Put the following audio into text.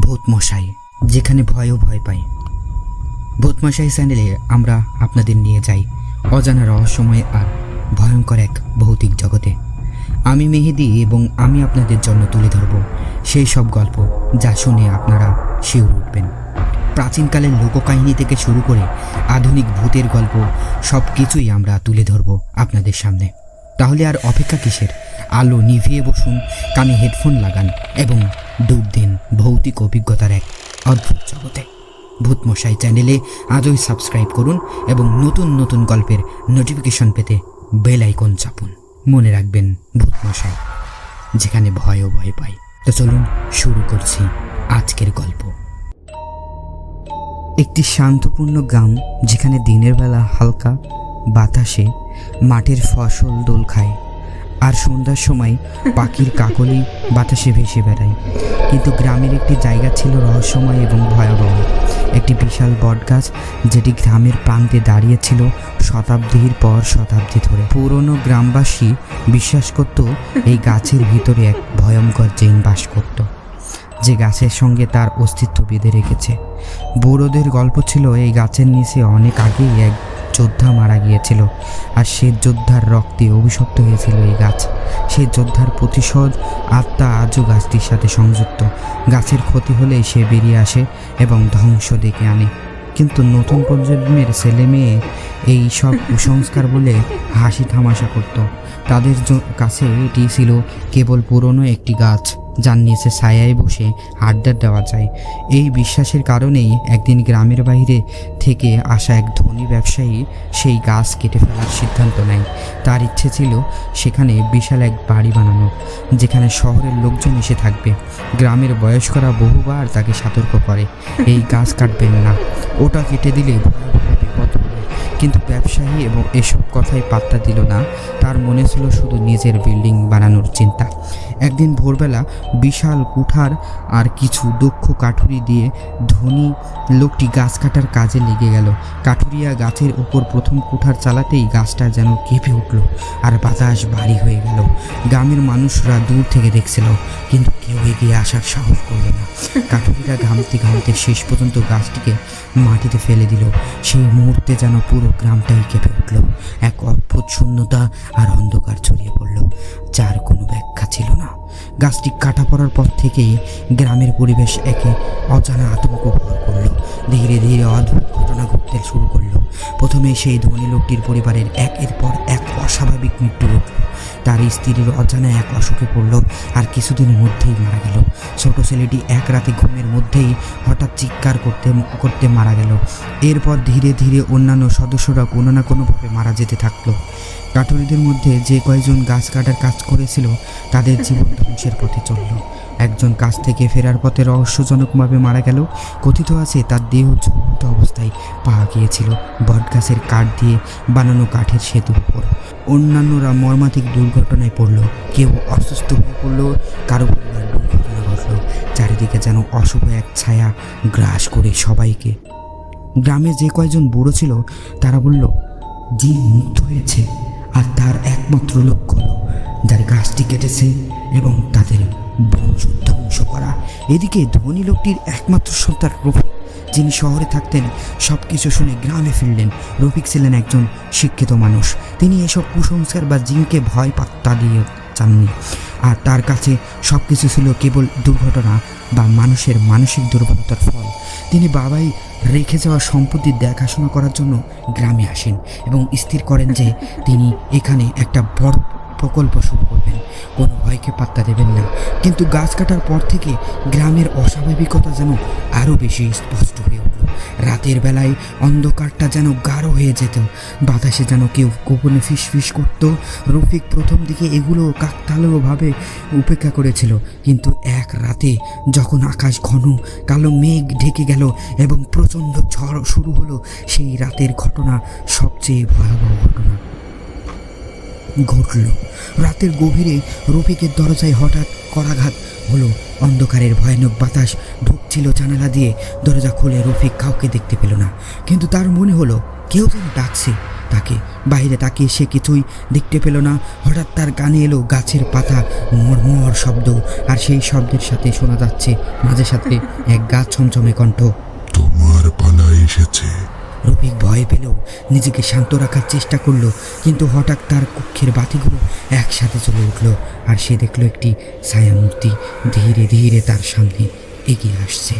ভূতমশাই যেখানে ভয়ও ভয় পাই ভূতমশাই চ্যানেলে আমরা আপনাদের নিয়ে যাই, অজানা রহস্যময় আর ভয়ঙ্কর এক ভৌতিক জগতে। আমি মেহেদি এবং আমি আপনাদের জন্য তুলে ধরব সেই সব গল্প যা শুনে আপনারা শিউর উঠবেন। প্রাচীনকালের লোককাহিনী থেকে শুরু করে আধুনিক ভূতের গল্প সব কিছুই আমরা তুলে ধরব আপনাদের সামনে। তাহলে আর অপেক্ষা কিসের? আলো নিভিয়ে বসুন, কানে হেডফোন লাগান এবং ডুব দিন ভৌতিক অভিজ্ঞতার এক অদ্ভুত জগতে। ভূতমশাই চ্যানেলে আজই সাবস্ক্রাইব করুন এবং নতুন নতুন গল্পের নোটিফিকেশন পেতে বেল আইকন চাপুন। মনে রাখবেন, ভূতমশাই, যেখানে ভয়ও ভয় পায় তো চলুন শুরু করছি আজকের গল্প। একটি শান্তপূর্ণ গ্রাম যেখানে দিনের বেলা হালকা বাতাসে মাঠের ফসল দোল খায়। আর সন্ধ্যার সময় পাখির কাকলি বাতাসে ভেসে বেড়ায়। কিন্তু গ্রামের একটি জায়গা ছিল রহস্যময় এবং ভয়াবহ। একটি বিশাল বটগাছ যেটি গ্রামের প্রান্তে দাঁড়িয়েছিল শতাব্দীর পর শতাব্দী ধরে। পুরনো গ্রামবাসী বিশ্বাস করত এই গাছের ভিতরে এক ভয়ঙ্কর জেন বাস করত, যে গাছের সঙ্গে তার অস্তিত্ব বেঁধে রেখেছে। বুড়োদের গল্প ছিল এই গাছের নিচে অনেক আগেই এক যোদ্ধা মারা গিয়েছিল। আর সে যোদ্ধার রক্তে অভিশপ্ত হয়েছিল এই গাছ। সেই যোদ্ধার প্রতিশোধ আত্মা আজও গাছটির সাথে সংযুক্ত। গাছের ক্ষতি হলেই সে বেরিয়ে আসে এবং ধ্বংস ডেকে আনে। কিন্তু নতুন প্রজন্মের ছেলে মেয়ে এই সব কুসংস্কার বলে হাসি তামাশা করত। তাদের কাছে এটি ছিল কেবল পুরনো একটি গাছ। যার নিচে ছায়ায় বসে আড্ডা দেওয়া যায়। এই বিশ্বাসের কারণেই একদিন গ্রামের বাইরে থেকে আসা এক ধনী ব্যবসায়ী সেই গাছ কেটে ফেলার সিদ্ধান্ত নেয়। তার ইচ্ছে ছিল সেখানে বিশাল এক বাড়ি বানানো যেখানে শহরের লোকজন এসে থাকবে। গ্রামের বয়স্করা বহুবার তাকে সতর্ক করে, এই গাছ কাটবেন না। ওটা কেটে দিলে বিপদ হবে। কিন্তু ব্যবসায়ী এবং এসব কথাই পাত্তা দিল না। তার মনে ছিল শুধু নিজের বিল্ডিং বানানোর চিন্তা। একদিন ভোরবেলা বিশাল কুঠার আর কিছু দক্ষ কাঠুরি দিয়ে ধনী লোকটি গাছ কাটার কাজে লেগে গেল। কাঠুরিয়া গাছের উপর প্রথম কুঠার চালাতেই গাছটা যেন কেঁপে উঠল আর বাতাস ভারী হয়ে গেল। গ্রামের মানুষরা দূর থেকে দেখছিল, কিন্তু কেউ এগিয়ে আসার সাহস করল না। কাঠুরিরা ঘামতে ঘামতে শেষ পর্যন্ত গাছটিকে মাটিতে ফেলে দিল। সেই মুহূর্তে যেন পুরো গ্রামটাই কেঁপে উঠল। এক অদ্ভুত শূন্যতা আর অন্ধকার ছড়িয়ে পড়ল, যার কোনো ব্যাখ্যা ছিল না। গাছটি কাটা পড়ার পর থেকেই গ্রামের পরিবেশ একে অজানা আতঙ্ক ভর করল। ধীরে ধীরে অদ্ভুত ঘটনা ঘটতে শুরু করল। প্রথমে সেই ধনী লোকটির পরিবারের একের পর এক অস্বাভাবিক মৃত্যু ঘটল। তার স্ত্রীর অজানা এক অসুখে পড়ল আর কিছুদিনের মধ্যেই মারা গেল। ছোট ছেলেটি এক রাতে ঘুমের মধ্যেই হঠাৎ চিৎকার করতে করতে মারা গেল। এরপর ধীরে ধীরে অন্যান্য সদস্যরা কোনো না কোনোভাবে মারা যেতে থাকল। কাঠুরিদের মধ্যে যে কয়েকজন গাছ কাটার কাজ করেছিল, তাদের জীবন ধ্বংসের পথে চলল। একজন কাজ থেকে ফেরার পথে রহস্যজনকভাবে মারা গেল। কথিত আছে, তার দেহ ঝুলন্ত অবস্থায় পাওয়া গিয়েছিল বটগাছের কাঠ দিয়ে বানানো কাঠের সেতুর উপর। অন্যান্যরা মর্মান্তিক দুর্ঘটনায় পড়ল। কেউ অসুস্থ হয়ে পড়ল, কারও দুর্ঘটনা ঘটল। চারিদিকে যেন অশুভ এক ছায়া গ্রাস করে সবাইকে। গ্রামে যে কয়জন বুড়ো ছিল, তারা বলল, জিন মুক্ত হয়েছে, আর তার একমাত্র লক্ষ্য যার গাছটি কেটেছে এবং তাদের বংশ ধ্বংস করা। এদিকে ধনী লোকটির একমাত্র সন্তান রফিক, যিনি শহরে থাকতেন সব কিছু শুনে গ্রামে ফিরলেন। রফিক ছিলেন একজন শিক্ষিত মানুষ। তিনি এসব কুসংস্কার বা জিনকে ভয় পাত্তা দিয়ে চাননি। আর তার কাছে সব কিছু ছিল কেবল দুর্ঘটনা বা মানুষের মানসিক দুর্বলতার ফল। তিনি বাবাই রেখে যাওয়া সম্পত্তি দেখাশোনা করার জন্য গ্রামে আসেন এবং স্থির করেন যে তিনি এখানে একটা বড় প্রকল্প শুরু করবেন। কোনো ভয়কে পাত্তা দেবেন না। কিন্তু গাছ কাটার পর থেকে গ্রামের অস্বাভাবিকতা যেন আরও বেশি স্পষ্ট হয়ে উঠল। রাতের বেলায় অন্ধকারটা যেন গাঢ় হয়ে যেত। বাতাসে যেন কেউ গোপনে ফিস ফিস করত। রফিক প্রথম দিকে এগুলো কাকতালীয়ভাবে উপেক্ষা করেছিল। কিন্তু এক রাতে যখন আকাশ ঘন, কালো মেঘ ঢেকে গেল এবং প্রচণ্ড ঝড় শুরু হলো, সেই রাতের ঘটনা সবচেয়ে ভয়াবহ ঘটনা। ঘটল রাতের গভীরে রফিকের দরজায় হঠাৎ করাঘাত হলো। অন্ধকারের ভয়ানক বাতাস ঢুকছিল জানালা দিয়ে। দরজা খুলে রফিক কাউকে দেখতে পেল না। কিন্তু তার মনে হলো, কেউ যেন ডাকছে। তাকে বাইরে তাকিয়ে সে কিছুই দেখতে পেল না। হঠাৎ তার কানে এলো গাছের পাতা মরমর শব্দ। আর সেই শব্দের সাথে শোনা যাচ্ছে, মাঝে সাথে এক গাছ ছমছমে কণ্ঠ। তোমার পালা এসেছে। রফিক ভয় পেলেও নিজেকে শান্ত রাখার চেষ্টা করল, কিন্তু হঠাৎ তার কক্ষের বাতিগুলো একসাথে চলে উঠল আর সে দেখল একটি ছায়ামূর্তি ধীরে ধীরে তার সামনে এগিয়ে আসছে।